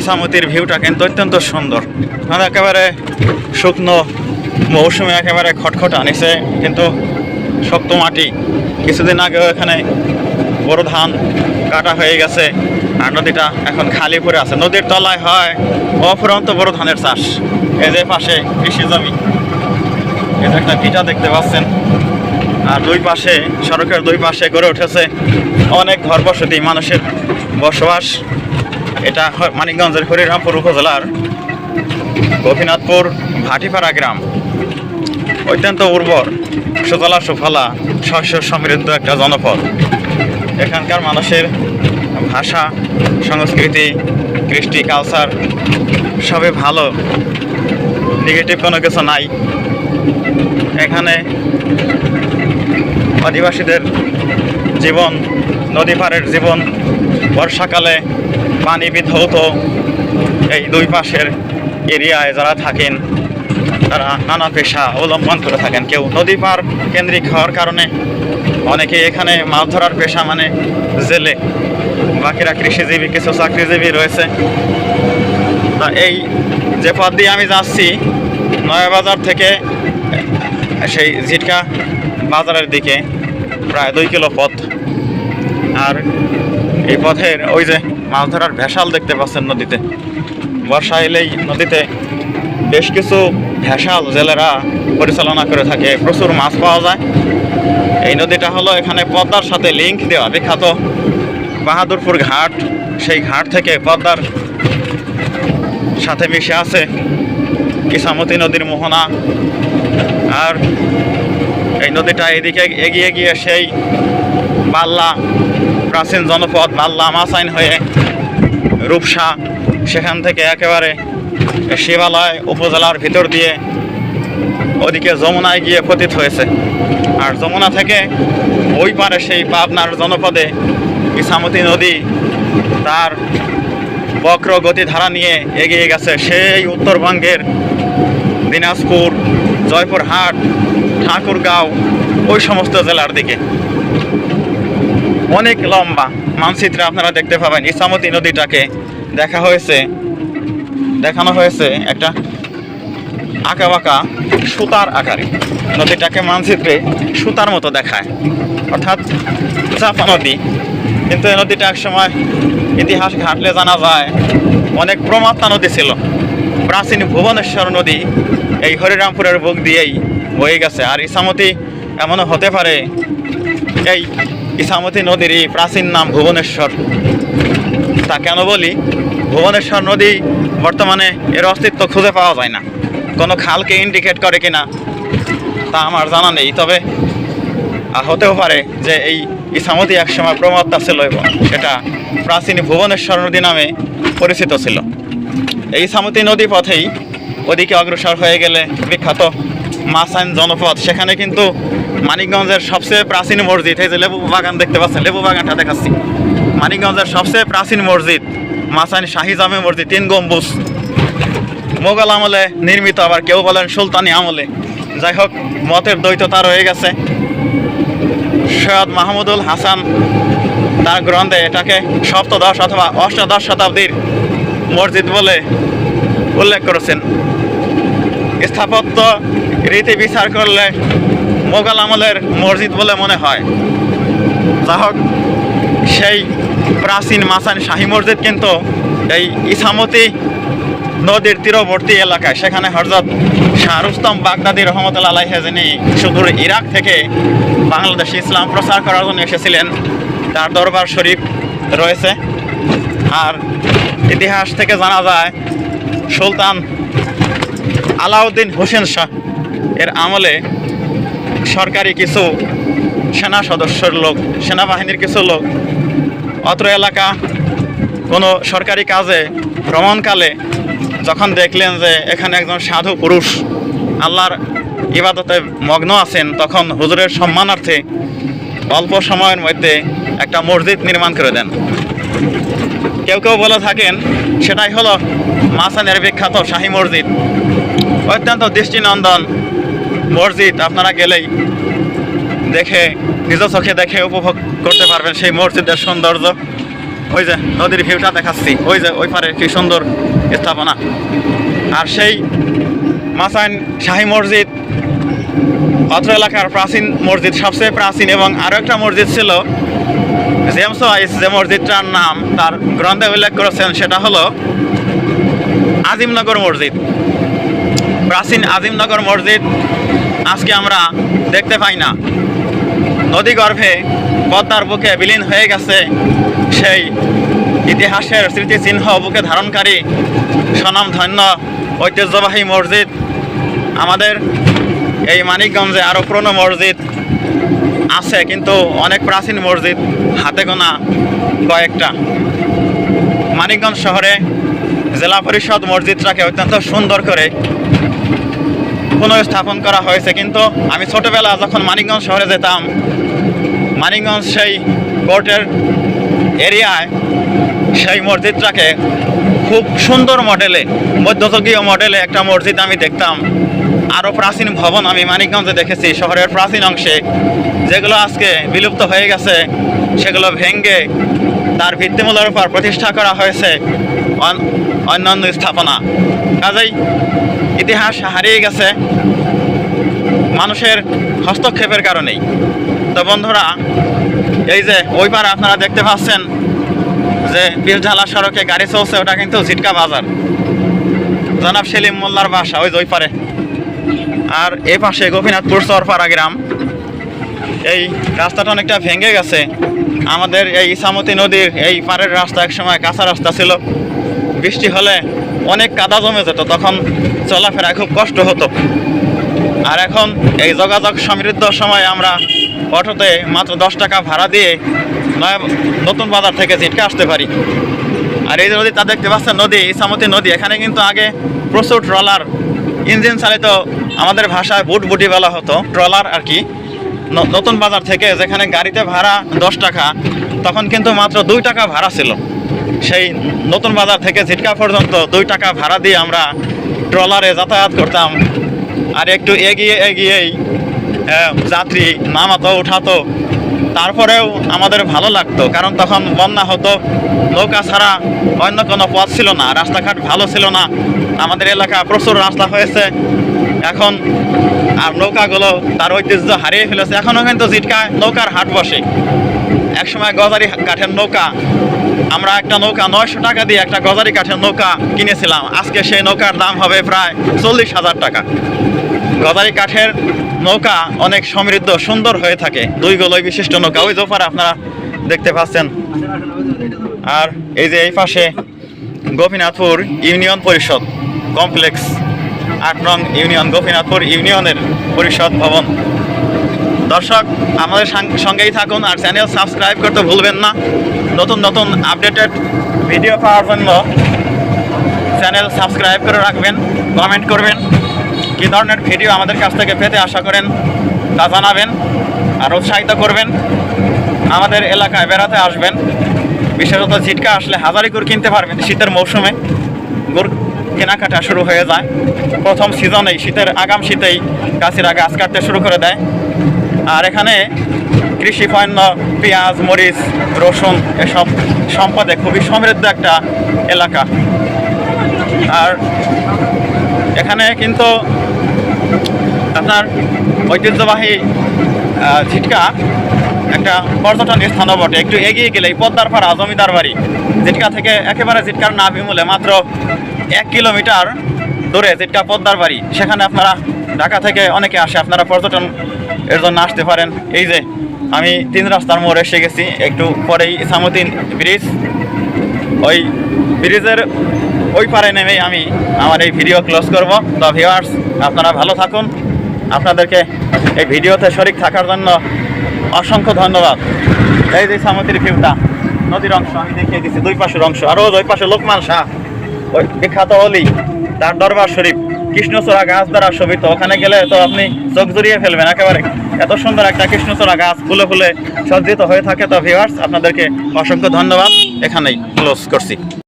ইসামতির ভিউটা কিন্তু অত্যন্ত সুন্দর। মানে একেবারে শুকনো মৌসুমে একেবারে খটখট আনিছে, কিন্তু শক্ত মাটি। কিছুদিন আগেও এখানে বড় ধান কাটা হয়ে গেছে আর নদীটা এখন খালি পড়ে আছে। নদীর তলায় হয় অফুরন্ত বড় ধানের চাষ। এই যে পাশে কৃষি জমি। এটা একটা ভিটা দেখতে পাচ্ছেন। আর দুই পাশে, সড়কের দুই পাশে গড়ে উঠেছে অনেক ঘর বসতি মানুষের বসবাস। এটা মানিকগঞ্জের হরিরামপুর উপজেলার গোপীনাথপুর ভাটিপাড়া গ্রাম। অত্যন্ত উর্বর, সুজলা সুফলা, শস্য সমৃদ্ধ একটা জনপদ। এখানকার মানুষের ভাষা, সংস্কৃতি, কৃষ্টি কালচার সবই ভালো। নেগেটিভ কোনো কিছু নাই। এখানে আদিবাসীদের জীবন, নদী পাড়ের জীবন, বর্ষাকালে পানি বিধৌত এই দুই পাশের এরিয়ায় যারা থাকেন, তারা নানা পেশা অবলম্বন করে থাকেন। কেউ নদী পার কেন্দ্রিক হওয়ার কারণে অনেকে এখানে মাছ ধরার পেশা মানে জেলে। বাকিরা কৃষিজীবী, কিছু চাকরিজীবী রয়েছে। তা এই যে পথ দিয়ে আমি যাচ্ছি, নয়াবাজার থেকে সেই ঝিটকা বাজারের দিকে, প্রায় দুই কিলো পথ। আর এই পথের ওই যে মাছ ধরার ভেসাল দেখতে পাচ্ছেন নদীতে। বর্ষা এলেই নদীতে বেশ কিছু ভেসাল জেলেরা পরিচালনা করে থাকে। প্রচুর মাছ পাওয়া যায়। এই নদীটা হলো এখানে পদ্মার সাথে লিঙ্ক দেওয়া। বিখ্যাত বাহাদুরপুর ঘাট। সেই ঘাট থেকে পদ্মার সাথে মিশে আছে কিসামতি নদীর মোহনা। আর এই নদীটা এদিকে এগিয়ে গিয়ে সেই বাল্লা, প্রাচীন জনপদ বাল্লা মাসাইন হয়ে রূপসা, সেখান থেকে একেবারে শিবালয় উপজেলার ভিতর দিয়ে ওদিকে যমুনায় গিয়ে পতিত হয়েছে। আর যমুনা থেকে ওই পারে সেই পাবনার জনপদে ইসামতি নদী তার বক্র গতিধারা নিয়ে এগিয়ে গেছে। সেই উত্তরবঙ্গের দিনাজপুর, জয়পুরহাট, ঠাকুরগাঁও, ওই সমস্ত জেলার দিকে। অনেক লম্বা মানচিত্রে আপনারা দেখতে পাবেন। ইসামতি নদীটাকে দেখা হয়েছে। দেখানো হয়েছে একটা আঁকা বাঁকা সুতার আকারে। নদীটাকে মানচিত্রে সুতার মতো দেখায়। অর্থাৎ চাপা নদী। কিন্তু এই নদীটা একসময় ইতিহাস ঘাটলে জানা যায়, অনেক প্রমাত্মা নদী ছিল। প্রাচীন ভুবনেশ্বর নদী এই হরিরামপুরের বুক দিয়েই বয়ে গেছে। আর ইসামতি এমনও হতে পারে এই ইসামতি নদীরই প্রাচীন নাম ভুবনেশ্বর। তা কেন বলি? ভুবনেশ্বর নদী বর্তমানে এর অস্তিত্ব খুঁজে পাওয়া যায় না। কোনো খালকে ইন্ডিকেট করে কিনা, তা আমার জানা নেই। তবে হতেও পারে যে এই ইসামতি একসময় প্রমাত্তা ছিল এবং সেটা প্রাচীন ভুবনেশ্বর নদী নামে পরিচিত ছিল। এই ইসামতি নদী পথেই ওদিকে অগ্রসর হয়ে গেলে বিখ্যাত মাসাইন জনপদ। সেখানে কিন্তু মানিকগঞ্জের সবচেয়ে প্রাচীন মসজিদ, এই যে লেবু বাগান দেখতে পাচ্ছেন, লেবু বাগানটা দেখাচ্ছি। মানিকগঞ্জের সবচেয়ে প্রাচীন মসজিদ, মাসাইন শাহি জামে মসজিদ, তিন গম্বুজ। মোগল আমলে নির্মিত, আবার কেউ বলেন সুলতানি আমলে। যাই হোক, মতের দ্বৈততা রয়ে গেছে। সৈয়দ মাহমুদুল হাসান তার গ্রন্থে এটাকে সপ্তদশ অথবা অষ্টাদশ শতাব্দীর মসজিদ বলে উল্লেখ করেছেন। স্থাপত্য রীতি বিচার করলে মোগল আমলের মসজিদ বলে মনে হয়। যা হোক, সেই প্রাচীন মাসান শাহী মসজিদ কিন্তু এই ইসামতি নদীর তীরবর্তী এলাকায়, সেখানে হরজত শাহরুস্তম বাগদাদি রহমতুল্লাহ আলাইহে যিনি সুদূর ইরাক থেকে বাংলাদেশে ইসলাম প্রচার করার জন্য এসেছিলেন, তার দরবার শরীফ রয়েছে। আর ইতিহাস থেকে জানা যায়, সুলতান আলাউদ্দিন হোসেন শাহ এর আমলে সরকারি কিছু সেনা সদস্যর লোক, সেনাবাহিনীর কিছু লোক, অত্র এলাকা, কোনো সরকারি কাজে ভ্রমণকালে যখন দেখলেন যে এখানে একজন সাধু পুরুষ আল্লাহর ইবাদতে মগ্ন আছেন, তখন হুজুরের সম্মানার্থে অল্প সময়ের মধ্যে একটা মসজিদ নির্মাণ করে দেন। কেউ কেউ বলে থাকেন, সেটাই হলো মাসানের বিখ্যাত শাহী মসজিদ। অত্যন্ত দৃষ্টিনন্দন মসজিদ আপনারা গেলেই দেখে, নিজ চোখে দেখে উপভোগ করতে পারবেন সেই মসজিদের সৌন্দর্য। ওই যে নদীর ভিউটা দেখাচ্ছি, ওই যে ওই পারে কি সুন্দর স্থাপনা। আর সেই মাসাইন শাহী মসজিদ, অত্র এলাকার প্রাচীন মসজিদ, সবচেয়ে প্রাচীন এবং আরও একটা মসজিদ ছিল জেমস ওয়াইস, যে মসজিদটার নাম তার গ্রন্থে উল্লেখ করেছেন, সেটা হলো আজিমনগর মসজিদ। প্রাচীন আজিমনগর মসজিদ আজকে আমরা দেখতে পাই না। নদী গর্ভে পদ্মার বুকে বিলীন হয়ে গেছে সেই ইতিহাসের স্মৃতিচিহ্ন বুকে ধারণকারী স্বনামধন্য ঐতিহ্যবাহী মসজিদ। আমাদের এই মানিকগঞ্জে আরও পুরনো মসজিদ আছে, কিন্তু অনেক প্রাচীন মসজিদ হাতে গোনা কয়েকটা। মানিকগঞ্জ শহরে জেলা পরিষদ মসজিদটাকে অত্যন্ত সুন্দর করে পুনঃস্থাপন করা হয়েছে, কিন্তু আমি ছোটবেলা যখন মানিকগঞ্জ শহরে যেতাম, মানিকগঞ্জ সেই কোর্টের এরিয়ায় সেই মসজিদটাকে খুব সুন্দর মডেলে, মধ্যযুগীয় মডেলে একটা মসজিদ আমি দেখতাম। আরও প্রাচীন ভবন আমি মানিকগঞ্জে দেখেছি, শহরের প্রাচীন অংশে, যেগুলো আজকে বিলুপ্ত হয়ে গেছে, সেগুলো ভেঙ্গে তার ভিত্তিমূলের উপর প্রতিষ্ঠা করা হয়েছে অন- অন্যান্য স্থাপনা। কাজেই ইতিহাস হারিয়ে গেছে মানুষের হস্তক্ষেপের কারণেই। তো বন্ধুরা, এই যে ওই পারে আপনারা দেখতে পাচ্ছেন যে বীরঝালা সড়কে গাড়ি চলছে, ওটা কিন্তু ঝিটকা বাজার। জনাব সেলিম মোল্লার বাসা, ওই যে ওই পারে। আর এ পাশে গোপীনাথপুর চরপাড়া গ্রাম। এই রাস্তাটা অনেকটা ভেঙে গেছে। আমাদের এই ইসামতি নদীর এই পাড়ের রাস্তা একসময় কাঁচা রাস্তা ছিল। বৃষ্টি হলে অনেক কাদা জমে যেত, তখন চলাফেরায় খুব কষ্ট হতো। আর এখন এই যোগাযোগ সমৃদ্ধ সময় আমরা অটোতে মাত্র দশ টাকা ভাড়া দিয়ে নয়া নতুন বাজার থেকে ঝিটকে আসতে পারি। আর এই যে নদী তা দেখতে পাচ্ছেন, নদী ইসামতি নদী, এখানে কিন্তু আগে প্রচুর ট্রলার, ইঞ্জিন চালিত আমাদের ভাষায় বুট বুটি বলা হতো, ট্রলার আর কি। নতুন বাজার থেকে যেখানে গাড়িতে ভাড়া দশ টাকা, তখন কিন্তু মাত্র দুই টাকা ভাড়া ছিল। সেই নতুন বাজার থেকে ঝিটকা পর্যন্ত দুই টাকা ভাড়া দিয়ে আমরা ট্রলারে যাতায়াত করতাম। আর একটু এগিয়ে এগিয়েই যাত্রী নামাতো উঠাতো। তারপরেও আমাদের ভালো লাগতো, কারণ তখন বন্যা হতো। নৌকা ছাড়া অন্য কোনো পথ ছিল না, রাস্তাঘাট ভালো ছিল না। আমাদের এলাকা প্রচুর রাস্তা হয়েছে। এখন আর নৌকাগুলো তার ঐতিহ্য হারিয়ে ফেলেছে। এখনও কিন্তু জিটকায় নৌকার হাট বসে। একসময় গজারি কাঠের নৌকা আমরা একটা নৌকা নয়শো টাকা দিয়ে একটা গজারি কাঠের নৌকা কিনেছিলাম। আজকে সেই নৌকার দাম হবে প্রায় চল্লিশ হাজার টাকা। গদারি কাঠের নৌকা অনেক সমৃদ্ধ, সুন্দর হয়ে থাকে। দুই গলই বিশিষ্ট নৌকা। ওই জোফার আপনারা দেখতে পাচ্ছেন। আর এই যে এই পাশে গোপীনাথপুর ইউনিয়ন পরিষদ কমপ্লেক্স আট নং ইউনিয়ন, গোপীনাথপুর ইউনিয়নের পরিষদ ভবন। দর্শক, আমাদের সঙ্গেই থাকুন আর চ্যানেল সাবস্ক্রাইব করতে ভুলবেন না। নতুন নতুন আপডেটেড ভিডিও পাওয়ার জন্য চ্যানেল সাবস্ক্রাইব করে রাখবেন কমেন্ট করবেন। কী ধরনের ভিডিও আমাদের কাছ থেকে পেতে আশা করেন তা জানাবেন আর উৎসাহিত করবেন। আমাদের এলাকায় বেড়াতে আসবেন। বিশেষত ঝিটকা আসলে হাজারি গুড় কিনতে পারবেন শীতের মৌসুমে। গুড় কেনাকাটা শুরু হয়ে যায়। প্রথম সিজনেই শীতের, আগাম শীতেই গাছেরা গাছ কাটতে শুরু করে দেয়। আর এখানে কৃষি পণ্য পেঁয়াজ, মরিচ, রসুন এসব সম্পদে খুবই সমৃদ্ধ একটা এলাকা। আর এখানে কিন্তু আপনার ঐতিহ্যবাহী ঝিটকা একটা পর্যটন স্থানও বটে। একটু এগিয়ে গেলে পদ্মার পাড়া, জমিদার বাড়ি। ঝিটকা থেকে একেবারে ঝিটকার না বিমূলে, মাত্র এক কিলোমিটার দূরে ঝিটকা পদ্মার বাড়ি। সেখানে আপনারা ঢাকা থেকে অনেকে আসে, আপনারা পর্যটন এর জন্য আসতে পারেন। এই যে, আমি তিন রাস্তার মোড় এসে গেছি। একটু পরেই সামুদ্দিন ব্রিজ। ওই ব্রিজের ওই পারে নেমেই আমি আমার এই ভিডিও ক্লোজ করব। তো ভিউয়ার্স আপনারা ভালো থাকুন। আপনাদেরকে এই ভিডিওতে শরিক থাকার জন্য অসংখ্য ধন্যবাদ। এই যে সামুদ্রিক ভিউটা নদীর অংশ আমি দেখিয়ে দিচ্ছি দুই পাশের অংশ। আর ওই পাশে লোকমান শাহ, ওই বিখ্যাত অলি, তার দরবার শরীফ। কৃষ্ণচূড়া গাছ দ্বারা শোভিত। ওখানে গেলে তো আপনি চোখ জড়িয়ে ফেলবেন একেবারে। এত সুন্দর একটা কৃষ্ণচূড়া গাছ ফুলে ফুলে সজ্জিত হয়ে থাকে তো ভিউয়ার্স আপনাদেরকে অসংখ্য ধন্যবাদ। এখানেই ক্লোজ করছি।